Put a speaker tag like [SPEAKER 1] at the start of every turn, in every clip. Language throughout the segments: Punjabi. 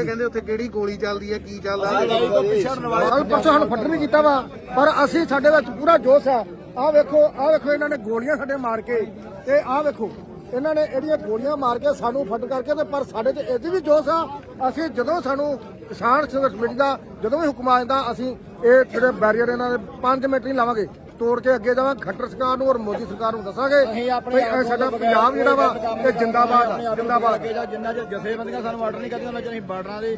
[SPEAKER 1] ਜਿਹੜੇ ਕਹਿੰਦੇ ਉੱਥੇ ਕਿਹੜੀ ਗੋਲੀ ਚੱਲਦੀ ਹੈ ਕੀ ਚੱਲਦਾ
[SPEAKER 2] ਕੱਲ ਪਰਸੋਂ ਸਾਨੂੰ ਫੱਟਰ ਵੀ ਕੀਤਾ ਵਾ ਪਰ ਅਸੀਂ ਸਾਡੇ ਵਿੱਚ ਪੂਰਾ ਜੋਸ਼ ਆ। ਆਹ ਵੇਖੋ ਆਹ ਵੇਖੋ ਇਹਨਾਂ ਨੇ ਗੋਲੀਆਂ ਸਾਡੇ ਮਾਰ ਕੇ। ਤੇ ਆਹ ਵੇਖੋ ਇਹਨਾਂ ਨੇ ਇਹਦੀਆਂ ਗੋਲੀਆਂ ਮਾਰ ਕੇ ਸਾਨੂੰ ਫੱਟ ਕਰਕੇ ਤੇ ਪਰ ਸਾਡੇ 'ਚ ਇਹਦੀ ਵੀ ਜੋਸ਼ ਆ ਅਸੀਂ ਜਦੋਂ ਸਾਨੂੰ ਕਿਸਾਨ ਸੰਘਰਸ਼ ਕਮੇਟੀ ਦਾ ਜਦੋਂ ਵੀ ਹੁਕਮ ਆ ਜਾਂਦਾ ਅਸੀਂ ਇਹ ਜਿਹੜੇ ਬੈਰੀਅਰ ਇਹਨਾਂ ਦੇ 5 ਮਿੰਟ ਨਹੀਂ ਲਾਵਾਂਗੇ। ਤੋੜ ਕੇ ਅੱਗੇ ਜਾਵਾਂਗੇ ਖੱਟਰ ਸਰਕਾਰ ਨੂੰ ਔਰ ਮੋਦੀ ਸਰਕਾਰ ਨੂੰ ਦੱਸਾਂਗੇ ਵੀ ਇਹ ਸਾਡਾ ਪੰਜਾਬ ਜਿਹੜਾ ਵਾ ਇਹ ਜਿੰਦਾਬਾਦ ਆ, ਜਿੰਦਾਬਾਦ
[SPEAKER 3] ਜਿੰਨਾ ਚਿਰ ਜਥੇਬੰਦੀਆਂ ਸਾਨੂੰ ਆਰਡਰ ਨਹੀਂ ਕਰਦੀਆਂ ਉਹਨਾਂ ਚਿਰ ਅਸੀਂ ਬਾਰਡਰਾਂ ਦੇ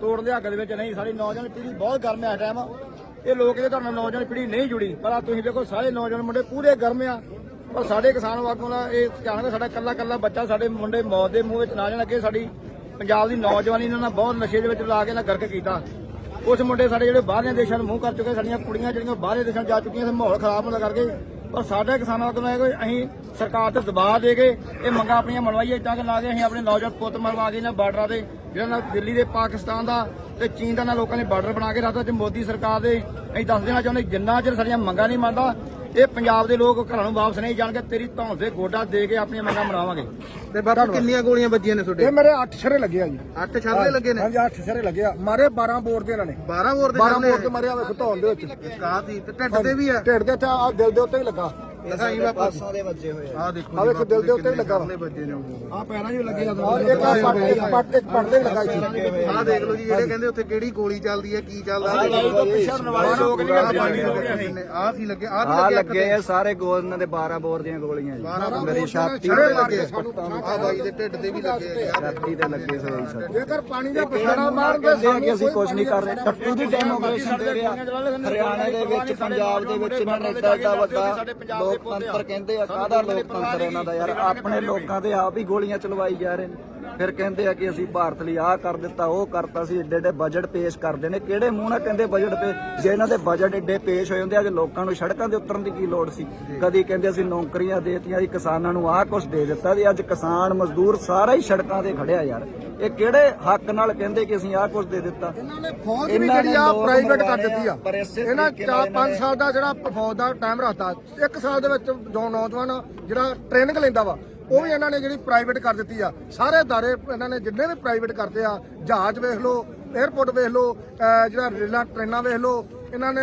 [SPEAKER 3] ਤੋੜ ਦੇ ਹੱਕ ਦੇ ਵਿੱਚ ਨਹੀਂ ਸਾਡੀ ਨੌਜਵਾਨ ਪੀੜ੍ਹੀ ਬਹੁਤ ਗਰਮ ਹੈ ਟਾਈਮ ਇਹ ਲੋਕ ਇਹਦੇ ਤੁਹਾਡੇ ਨਾਲ ਨੌਜਵਾਨ ਪੀੜ੍ਹੀ ਨਹੀਂ ਜੁੜੀ ਪਰ ਆ ਤੁਸੀਂ ਦੇਖੋ ਸਾਰੇ ਨੌਜਵਾਨ ਮੁੰਡੇ ਪੂਰੇ ਗਰਮ ਆ ਪਰ ਸਾਡੇ ਕਿਸਾਨ ਵਾਗੂਆਂ ਦਾ ਇਹ ਜਾਣਦੇ ਸਾਡਾ ਕੱਲਾ ਕੱਲਾ ਬੱਚਾ ਸਾਡੇ ਮੁੰਡੇ ਮੌਤ ਦੇ ਮੂੰਹ ਵਿੱਚ ਨਾ ਜਾਣ ਅੱਗੇ ਸਾਡੀ ਪੰਜਾਬ ਦੀ ਨੌਜਵਾਨੀ ਇਹਨਾਂ ਨਾਲ ਬਹੁਤ ਨਸ਼ੇ ਦੇ ਵਿੱਚ ਲਾ ਕੇ ਨਾ ਗਰਕ ਕੀਤਾ। ਕੁਝ ਮੁੰਡੇ ਸਾਡੇ ਜਿਹੜੇ ਬਾਹਰਲੇ ਦੇਸ਼ਾਂ ਨੂੰ ਮੂੰਹ ਕਰ ਚੁੱਕੇ ਸਾਡੀਆਂ ਕੁੜੀਆਂ ਜਿਹੜੀਆਂ ਬਾਹਰਲੇ ਦੇਸ਼ਾਂ 'ਚ ਜਾ ਚੁੱਕੀਆਂ ਤੇ ਮਾਹੌਲ ਖਰਾਬ ਹੋਣ ਕਰਕੇ। ਪਰ ਸਾਡੇ ਕਿਸਾਨਾਂ ਵਾਗੂਆਂ ਦਾ ਇਹ ਕੋਈ ਅਸੀਂ ਸਰਕਾਰ ਤੇ ਦਬਾਅ ਦੇ ਕੇ ਇਹ ਮੰਗਾਂ ਆਪਣੀਆਂ ਮਨਵਾਈਏ ਤਾਂ ਕਿ ਨਾ ਕਿ ਅਸੀਂ ਆਪਣੇ ਨੌਜਵਾਨ ਪੁੱਤ ਮਰਵਾ ਕੇ ਨਾ ਬਾਰਡਰਾਂ ਤੇ ਜਿਹੜਾ ਨਾਲ ਦਿੱਲੀ ਦੇ, ਪਾਕਿਸਤਾਨ ਦਾ ਤੇ ਚੀਨ ਦਾ ਨਾਲ ਲੋਕਾਂ ਨੇ ਬਾਰਡਰ ਬਣਾ ਕੇ ਰੱਖਦਾ ਤੇ ਮੋਦੀ ਸਰਕਾਰ ਦੇ ਅਸੀਂ ਦੱਸ ਦੇਣਾ ਚਾਹੁੰਦੇ ਜਿੰਨਾ ਚਿਰ ਸਾਡੀਆਂ ਮੰਗਾਂ ਨਹੀਂ ਮੰਨਦਾ ਇਹ ਪੰਜਾਬ ਦੇ ਲੋਕ ਘਰਾਂ ਨੂੰ ਵਾਪਸ ਨਹੀਂ ਜਾਣਗੇ ਤੇਰੀ ਧੌਣ ਦੇ ਗੋਡਾ ਦੇ ਕੇ ਆਪਣੀਆਂ ਮੰਗਾਂ ਮਨਾਵਾਂਗੇ।
[SPEAKER 1] ਤੇ ਬਾਪੂ ਕਿੰਨੀਆਂ ਗੋਲੀਆਂ ਵੱਜੀਆਂ ਨੇ ਤੁਹਾਡੇ?
[SPEAKER 2] ਇਹ ਮੇਰੇ 8 ਸ਼ਰੇ ਲੱਗੇ ਆ ਜੀ।
[SPEAKER 1] ਅੱਠ ਛਾਲੇ ਲੱਗੇ ਨੇ?
[SPEAKER 2] ਹਾਂਜੀ 8 ਸ਼ਰੇ ਲੱਗੇ ਆ। ਮਾਰੇ 12 ਬੋਰ ਦੇ ਇਹਨਾਂ ਨੇ।
[SPEAKER 1] 12 ਬੋਰ ਦੇ
[SPEAKER 2] 12 ਬੋਰ ਤੇ ਮਾਰਿਆ ਵੇਖੋ ਧੌਣ ਦੇ ਵਿੱਚ।
[SPEAKER 1] ਕਾਤੀ ਤੇ ਢਿੱਡ ਤੇ ਵੀ ਆ?
[SPEAKER 2] ਢਿੱਡ ਦੇ ਤੇ ਆ ਦਿਲ ਦੇ ਉੱਤੇ ਵੀ ਲੱਗਾ।
[SPEAKER 1] ਬਾਪੂ
[SPEAKER 3] ਦੇ ਵੱਜੇ ਹੋਏ
[SPEAKER 1] ਆ। ਦੇਖੋ
[SPEAKER 2] ਆਹ ਵੇਖੋ ਦਿਲ ਦੇ ਉੱਤੇ ਵੀ ਲੱਗਾ ਵਾ।
[SPEAKER 1] ਛਾਲੇ ਵੱਜੇ ਨੇ
[SPEAKER 3] ਆ ਪੈਰਾਂ 'ਚ ਵੀ ਲੱਗੇ ਆ
[SPEAKER 2] ਔਰ ਇੱਕ ਆਹ ਪੱਟ ਇੱਕ ਪੱਟ ਇੱਕ ਪੱਟ ਦੇ ਵੀ ਲੱਗਾ ਇੱਥੇ
[SPEAKER 1] ਆਹ ਦੇਖ ਲਓ ਜੀ ਜਿਹੜੇ ਕਹਿੰਦੇ ਉੱਥੇ ਕਿਹੜੀ ਗੋਲੀ ਚੱਲਦੀ ਹੈ ਕੀ ਚੱਲਦਾ
[SPEAKER 3] ਪਿਛੜਨ ਵਾਲੇ ਲੋਕ ਨਹੀਂ ਆ
[SPEAKER 1] ਆਹ ਸੀ ਲੱਗੇ ਆਹ
[SPEAKER 4] ਆ
[SPEAKER 1] ਵੀ
[SPEAKER 4] ਲੱਗੇ
[SPEAKER 1] ਲੱਗੇ
[SPEAKER 4] ਆ ਸਾਰੇ ਗੋਲ ਇਹਨਾਂ ਦੇ 12 ਬੋਰ ਦੀਆਂ ਗੋਲੀਆਂ ਜੀ।
[SPEAKER 1] 12
[SPEAKER 4] ਮੇਰੀ ਛਾਤੀ ਤੇ ਲੱਗੇ।
[SPEAKER 2] ਸਾਨੂੰ
[SPEAKER 1] ਆ ਬਾਈ ਦੇ ਢਿੱਡ ਤੇ ਵੀ ਲੱਗੇ ਆ।
[SPEAKER 4] ਛਾਤੀ ਤੇ ਲੱਗੇ ਸੋਈ ਸਰ।
[SPEAKER 2] ਜੇਕਰ ਪਾਣੀ ਦਾ ਪਛਾਣਾ ਮਾਰਦੇ
[SPEAKER 4] ਆ ਕਿ ਅਸੀਂ ਕੁਝ ਨਹੀਂ ਕਰ ਰਹੇ। ਟੱਟੂ ਦੀ ਡੈਮੋਕ੍ਰੇਸ਼ਨ ਦੇ ਰਿਹਾ। ਹਰਿਆਣਾ ਦੇ ਵਿੱਚ ਪੰਜਾਬ ਦੇ ਵਿੱਚ ਇਹਨਾਂ ਨੇ ਏਡਾ ਏਡਾ ਵੱਡਾ ਲੋਕਤੰਤਰ ਕਹਿੰਦੇ ਆ ਕਾਹਦਾ ਲੋਕਤੰਤਰ ਇਹਨਾਂ ਦਾ ਯਾਰ? ਆਪਣੇ ਲੋਕਾਂ ਦੇ ਆਪ ਹੀ ਗੋਲੀਆਂ ਚਲਵਾਈ ਜਾ ਰਹੇ ਨੇ। ਫਿਰ ਕਹਿੰਦੇ ਆ ਕਿ ਅਸੀਂ ਭਾਰਤ ਲਈ ਆਹ ਕਰ ਦਿੱਤਾ ਉਹ ਕਰਤਾ ਸੀ ਏਡੇ ਏਡੇ ਬਜਟ ਪੇਸ਼ ਕਰਦੇ ਨੇ। ਕਿਹੜੇ ਮੂੰਹ ਨਾਲ ਕਹਿੰਦੇ ਬਜਟ ਪੇ? ਜੇ ਇਹਨਾਂ ਦੇ ਬਜਟ ਏਡੇ ਪੇਸ਼ ਹੋਏ ਹੁੰਦੇ ਅੱਜ ਲੋਕਾਂ ਨੂੰ ਸੜਕਾਂ ਤੇ ਉਤਰਨ ਦੀ ਕੀ ਲੋੜ ਸੀ? ਕਦੀ ਕਹਿੰਦੇ ਅਸੀਂ ਨੌਕਰੀਆਂ ਦੇਤੀਆਂ ਜੀ ਕਿਸਾਨਾਂ ਨੂੰ ਆਹ ਕੁਝ ਦੇ ਦਿੱਤਾ ਜੀ ਅੱਜ ਕਿਸਾਨ ਮਜ਼ਦੂਰ ਸਾਰਾ ਹੀ ਸੜਕਾਂ ਤੇ ਖੜਿਆ ਯਾਰ। ਇਹ ਕਿਹੜੇ ਹੱਕ ਨਾਲ ਕਹਿੰਦੇ ਕਿ ਅਸੀਂ ਆਹ ਕੁਝ ਦੇ ਦਿੱਤਾ?
[SPEAKER 2] ਇਹਨਾਂ ਨੇ ਫੌਜ ਵੀ ਜਿਹੜੀ ਆ ਪ੍ਰਾਈਵੇਟ ਕਰ ਦਿੱਤੀ ਆ। ਇਹਨਾਂ
[SPEAKER 4] ਤਰੀਕੇ
[SPEAKER 2] 4
[SPEAKER 4] ਨਾਲ
[SPEAKER 2] 5 ਸਾਲ ਦਾ ਜਿਹੜਾ ਫੌਜ ਦਾ ਟਾਈਮ ਰੱਖਤਾ ਇੱਕ ਸਾਲ ਦੇ ਵਿੱਚ ਜੋ ਨੌਜਵਾਨ ਜਿਹੜਾ ਟ੍ਰੇਨਿੰਗ ਲੈਂਦਾ ਵਾ ਉਹ ਵੀ ਇਹਨਾਂ ਨੇ ਜਿਹੜੀ ਪ੍ਰਾਈਵੇਟ ਕਰ ਦਿੱਤੀ ਆ। ਸਾਰੇ ਦਾਰੇ ਇਹਨਾਂ ਨੇ ਜਿੰਨੇ ਵੀ ਪ੍ਰਾਈਵੇਟ ਕਰਦੇ ਆ, ਜਹਾਜ਼ ਵੇਖ ਲਓ 에ਅਰਪੋਰਟ ਵੇਖ ਲਓ ਜਿਹੜਾ ਰੇਲਾਂ, ਟ੍ਰੇਨਾਂ ਵੇਖ ਲਓ, ਇਹਨਾਂ ਨੇ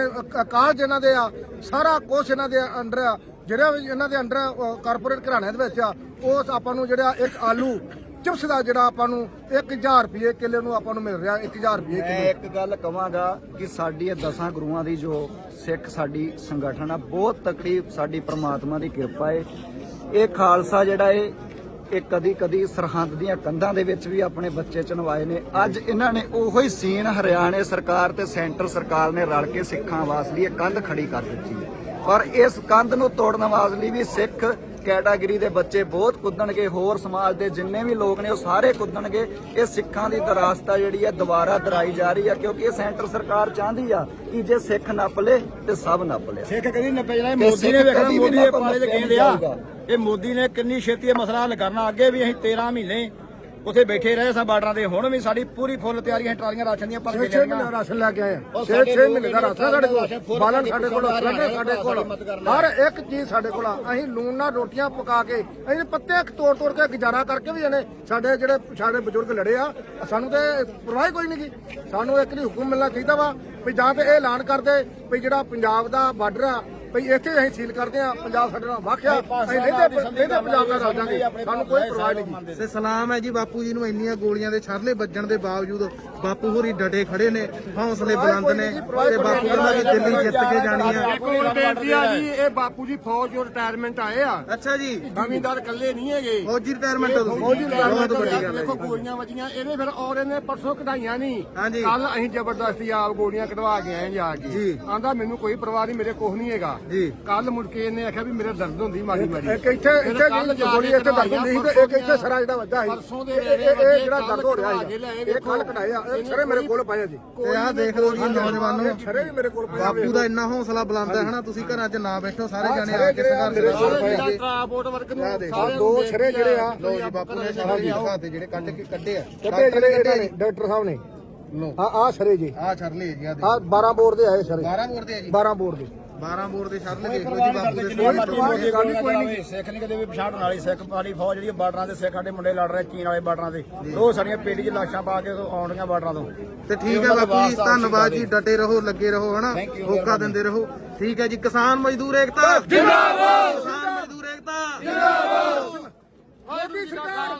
[SPEAKER 2] ਕਾਲਜ ਇਹਨਾਂ ਦੇ ਆ, ਸਾਰਾ ਕੁਝ ਇਹਨਾਂ ਦੇ ਅੰਡਰ ਆ। ਜਿਹੜਾ ਇਹਨਾਂ ਦੇ ਅੰਡਰ ਕਾਰਪੋਰੇਟ ਘਰਾਣਿਆਂ ਦੇ ਵਿੱਚ ਆ, ਉਹ ਆਪਾਂ ਨੂੰ ਜਿਹੜਾ ਇੱਕ ਆਲੂ ਚਿਪਸ ਦਾ ਜਿਹੜਾ ਆਪਾਂ ਨੂੰ 1000 ਰੁਪਏ ਕਿਲੋ ਨੂੰ ਆਪਾਂ ਨੂੰ ਮਿਲ ਰਿਹਾ 1000 ਰੁਪਏ
[SPEAKER 4] ਮੈਂ ਇੱਕ ਗੱਲ ਕਵਾਂਗਾ ਕਿ ਸਾਡੀ ਇਹ ਦਸਾਂ ਗੁਰੂਆਂ ਦੀ ਜੋ ਸਿੱਖ ਸਾਡੀ ਸੰਗਠਨ ਆ, ਬਹੁਤ ਤਕੜੀ ਸਾਡੀ ਪ੍ਰਮਾਤਮਾ ਦੀ ਕਿਰਪਾ ਏ। ਇਹ ਖਾਲਸਾ ਜਿਹੜਾ ਏ ਇਹ ਕਦੀ ਕਦੀ ਸਰਹੰਦ ਦੀਆਂ ਕੰਧਾਂ ਦੇ ਵਿੱਚ ਵੀ ਆਪਣੇ ਬੱਚੇ ਚਨਵਾਏ ਨੇ। ਅੱਜ ਇਹਨਾਂ ਨੇ ਉਹੋ ਹੀ ਸੀਨ ਹਰਿਆਣੇ ਸਰਕਾਰ ਤੇ ਸੈਂਟਰ ਸਰਕਾਰ ਨੇ ਰਲ ਕੇ ਸਿੱਖਾਂ ਵਾਸਤੇ ਇਹ ਕੰਧ ਖੜੀ ਕਰ ਦਿੱਤੀ ਹੈ। ਪਰ ਇਸ ਕੰਧ ਨੂੰ ਤੋੜਨ ਵਾਸਤੇ ਵੀ ਸਿੱਖ ਕੈਟਾਗਰੀ ਦੇ ਬੱਚੇ ਬਹੁਤ ਕੁੱਦਣਗੇ ਹੋਰ ਸਮਾਜ ਦੇ ਜਿੰਨੇ ਵੀ ਲੋਕ ਨੇ ਉਹ ਸਾਰੇ ਕੁੱਦਣਗੇ। ਇਹ ਸਿੱਖਾਂ ਦੀ ਦਰਾਸਤਾ ਜਿਹੜੀ ਹੈ ਦੁਬਾਰਾ ਦਰਾਈ ਜਾ ਰਹੀ ਹੈ ਕਿਉਂਕਿ ਇਹ ਸੈਂਟਰ ਸਰਕਾਰ ਚਾਹੁੰਦੀ ਆ ਕਿ ਜੇ ਸਿੱਖ ਨੱਪ ਲੇ ਤੇ ਸਭ ਨੱਪ ਲਿਆ।
[SPEAKER 3] ਸਿੱਖ ਕਦੀ ਨੱਪੇ ਜਾਣਾ ਮੋਦੀ ਨੇ ਵੇਖਣਾ ਮੋਦੀ ਦੇ ਪਾਲੇ ਤੇ ਕਹਿੰਦੇ ਆ। ਇਹ ਮੋਦੀ ਨੇ ਕਿੰਨੀ ਛੇਤੀ ਇਹ ਮਸਲਾ ਹੱਲ ਕਰਨਾ। ਅੱਗੇ ਵੀ ਅਸੀਂ 13 ਮਹੀਨੇ ਉੱਥੇ ਬੈਠੇ ਰਹੇ ਸਾਂ ਬਾਰਡਰਾਂ ਦੇ। ਹੁਣ ਵੀ ਸਾਡੀ ਪੂਰੀ ਫੁੱਲ ਤਿਆਰੀ ਹੈ ਟਰਾਲੀਆਂ ਰਾਸ਼ਨ ਦੀਆਂ ਭਰ ਕੇ
[SPEAKER 2] 6 ਮਹੀਨੇ ਰਾਸ਼ਨ ਲੈ ਕੇ ਆਏ ਆ। 6 6 ਮਹੀਨੇ ਦਾ ਰਾਸ਼ਨ ਸਾਡੇ ਕੋਲ। ਬਾਲਣ ਸਾਡੇ ਕੋਲ ਸਿਲੰਡਰ ਸਾਡੇ ਕੋਲ। ਹਰ ਇੱਕ ਚੀਜ਼ ਸਾਡੇ ਕੋਲ ਆ। ਅਸੀਂ ਲੂਣ ਨਾਲ ਰੋਟੀਆਂ ਪਕਾ ਕੇ ਅਸੀਂ ਪੱਤੇ ਤੋੜ ਤੋੜ ਕੇ ਗੁਜ਼ਾਰਾ ਕਰਕੇ ਵੀ ਇਹਨੇ ਸਾਡੇ ਜਿਹੜੇ ਸਾਡੇ ਬਜ਼ੁਰਗ ਲੜੇ ਆ ਸਾਨੂੰ ਤੇ ਪਰਵਾਹ ਕੋਈ ਨਹੀਂ ਗੀ। ਸਾਨੂੰ ਇੱਕ ਨਹੀਂ ਹੁਕਮ ਮਿਲਣਾ ਚਾਹੀਦਾ ਵਾ ਵੀ ਜਾਂ ਤੇ ਇਹ ਐਲਾਨ ਕਰਦੇ ਵੀ ਜਿਹੜਾ ਪੰਜਾਬ ਦਾ ਬਾਰਡਰ ਆ ਵੀ ਇੱਥੇ ਅਸੀਂ ਸੀਲ ਕਰਦੇ ਆ ਪੰਜਾਬ ਸਾਡੇ ਨਾਲ ਵਾਕਿਆ ਅਸੀਂ ਤੇ ਨਹੀਂ ਤੇ ਪੰਜਾਬ ਦਾ ਰਲ ਜਾਾਂਗੇ ਸਾਨੂੰ ਕੋਈ ਪਰਵਾਹ ਨਹੀਂ
[SPEAKER 1] ਤੇ ਸਲਾਮ ਹੈ ਜੀ ਬਾਪੂ ਜੀ ਨੂੰ ਇੰਨੀਆਂ ਗੋਲੀਆਂ ਦੇ ਛਰਲੇ ਵੱਜਣ ਦੇ ਬਾਵਜੂਦ ਬਾਪੂ ਹੋਰੀ ਡਟੇ ਖੜੇ ਨੇ ਹੌਸਲੇ ਬੁਲੰਦ ਨੇ ਤੇ ਬਾਪੂ ਕਹਿੰਦਾ ਕਿ ਦਿੱਲੀ ਜਿੱਤ ਕੇ ਜਾਣੀ ਆ।
[SPEAKER 5] ਕੋਲ ਬੇਨਤੀ ਆ ਜੀ ਇਹ ਬਾਪੂ ਜੀ ਫੌਜ ਜੋ ਰਿਟਾਇਰਮੈਂਟ ਆਏ ਆ।
[SPEAKER 1] ਅੱਛਾ ਜੀ।
[SPEAKER 5] ਜ਼ਿਮੀਂਦਾਰ ਇਕੱਲੇ ਨਹੀਂ ਹੈਗੇ।
[SPEAKER 1] ਫੌਜੀ ਰਿਟਾਇਰਮੈਂਟ ਤੋਂ
[SPEAKER 5] ਫੌਜੀ
[SPEAKER 1] ਬਹੁਤ ਵੱਡੀ ਗੱਲ ਹੈ
[SPEAKER 5] ਦੇਖੋ ਗੋਲੀਆਂ ਵੱਜੀਆਂ ਇਹਦੇ ਫਿਰ ਔਰ ਇਹਨੇ ਪਰਸੋਂ ਕਢਾਈਆਂ ਨਹੀਂ। ਕੱਲ ਅਸੀਂ ਜ਼ਬਰਦਸਤੀ ਆਪ ਗੋਲੀਆਂ ਕਢਵਾ ਕੇ ਆਏ ਜਾ ਕੇ। ਆਂਦਾ ਮੈਨੂੰ ਕੋਈ ਪਰਵਾਹ ਨਹੀਂ ਮੇਰੇ ਕੁਛ ਨਹੀਂ ਹੈਗਾ।
[SPEAKER 1] ਜੀ।
[SPEAKER 5] ਕੱਲ ਮੁੜ ਕੇ ਇਹਨੇ ਆਖਿਆ ਵੀ ਮੇਰੇ ਦਰਦ ਹੁੰਦੀ ਮਾਰੀ ਮਾਰੀ
[SPEAKER 2] ਇੱਕ ਇੱਥੇ ਇੱਥੇ ਜਿਹੜੀ ਗੋਲੀ ਇੱਥੇ ਦਰਦ ਹੁੰਦੀ ਸੀ ਤੇ ਇੱਕ ਇੱਥੇ ਸਰਾ ਜਿਹੜਾ ਵੱਜਾ ਸੀ।
[SPEAKER 5] ਪਰਸੋਂ ਦੇ
[SPEAKER 2] ਇਹ- ਜਿਹੜਾ ਦਰਦ ਹੋ ਰਿਹਾ ਸੀ ਇਹ ਕੱਲ ਕਢਾਏ ਆ ਇਹ ਸਾਰੇ ਮੇਰੇ ਕੋਲ ਪਾਇਆ ਜੀ।
[SPEAKER 1] ਤੇ ਆਹ ਦੇਖ ਲਓ ਜੀ ਨੌਜਵਾਨੋ।
[SPEAKER 2] ਸਾਰੇ ਵੀ ਮੇਰੇ ਕੋਲ ਪਏ ਆ
[SPEAKER 1] ਬਾਪੂ ਦਾ ਇੰਨਾ ਹੌਸਲਾ ਬੁਲੰਦ ਹੈ ਹਨਾ ਤੁਸੀਂ ਘਰਾਂ 'ਚ ਨਾ ਬੈਠੋ ਸਾਰੇ ਜਾਣੇ ਆ ਕੇ ਸੰਘਰਸ਼
[SPEAKER 2] ਮੇਰੇ ਕੋਲ ਆ।
[SPEAKER 5] ਟਰਾਂਸਪੋਰਟ ਨੂੰ
[SPEAKER 1] ਦੇਖੋ।
[SPEAKER 5] ਸਾਰਿਆਂ
[SPEAKER 2] ਦੋ ਛਰੇ ਜਿਹੜੇ ਆ।
[SPEAKER 1] ਲੋ ਜੀ ਬਾਪੂ ਨੇ ਸਾਰਾ ਜੀ ਦਿਖਾਤੇ ਜਿਹੜੇ ਕੱਢ ਕੇ ਕੱਢੇ ਆ।
[SPEAKER 2] ਕੱਟੇ ਜਿਹੜੇ ਇਹਨਾਂ ਨੇ ਡਾਕਟਰ ਸਾਹਿਬ ਨੇ। ਆ ਆ ਸਰੇ ਜੀ।
[SPEAKER 1] ਆਹ ਛਰਲੇ ਜੀ ਆ
[SPEAKER 2] ਆ 12 ਬੋਰ ਦੇ ਆਏ ਸਰੇ।
[SPEAKER 1] 12 ਬੋਰ ਦੇ ਆ ਜੀ।
[SPEAKER 2] 12 ਬੋਰ ਦੇ।
[SPEAKER 1] 12 ਬੋਰ ਦੇ
[SPEAKER 3] ਕੋਈ
[SPEAKER 1] ਦੇਖੋ
[SPEAKER 3] ਪਰਵਾਹ
[SPEAKER 1] ਜੀ
[SPEAKER 3] ਨਹੀਂ
[SPEAKER 1] ਬਾਪੂ ਦੇ
[SPEAKER 3] ਕੋਈ ਨਾ ਚਲਾਵੇ ਸਿੱਖ ਨਹੀਂ ਕਦੇ ਵੀ ਪਛਾਣ ਵਾਲੀ ਸਿੱਖ ਸਾਡੀ ਫੌਜ ਜਿਹੜੀ ਬਾਰਡਰਾਂ ਦੇ ਸਿੱਖ ਸਾਡੇ ਮੁੰਡੇ ਲੜ ਰਹੇ ਚੀਨ ਵਾਲੇ ਬਾਰਡਰਾਂ ਤੇ। ਉਹ ਸਾਡੀਆਂ ਪੇਟੀ 'ਚ ਲਾਸ਼ਾਂ ਪਾ ਕੇ ਆਉਂਦੀਆਂ ਬਾਰਡਰਾਂ ਤੋਂ।
[SPEAKER 1] ਤੇ ਠੀਕ ਹੈ ਬਾਪੂ ਜੀ ਧੰਨਵਾਦ ਜੀ ਡਟੇ ਰਹੋ ਲੱਗੇ ਰਹੋ ਹਨਾ? ਹੋਕਾ ਦਿੰਦੇ ਰਹੋ। ਠੀਕ ਹੈ ਜੀ ਕਿਸਾਨ ਮਜ਼ਦੂਰ ਏਕਤਾ। ਜਿੰਦਾਬਾਦ। ਕਿਸਾਨ ਮਜ਼ਦੂਰ ਏਕਤਾ।
[SPEAKER 2] ਮੋਦੀ ਸਰਕਾਰ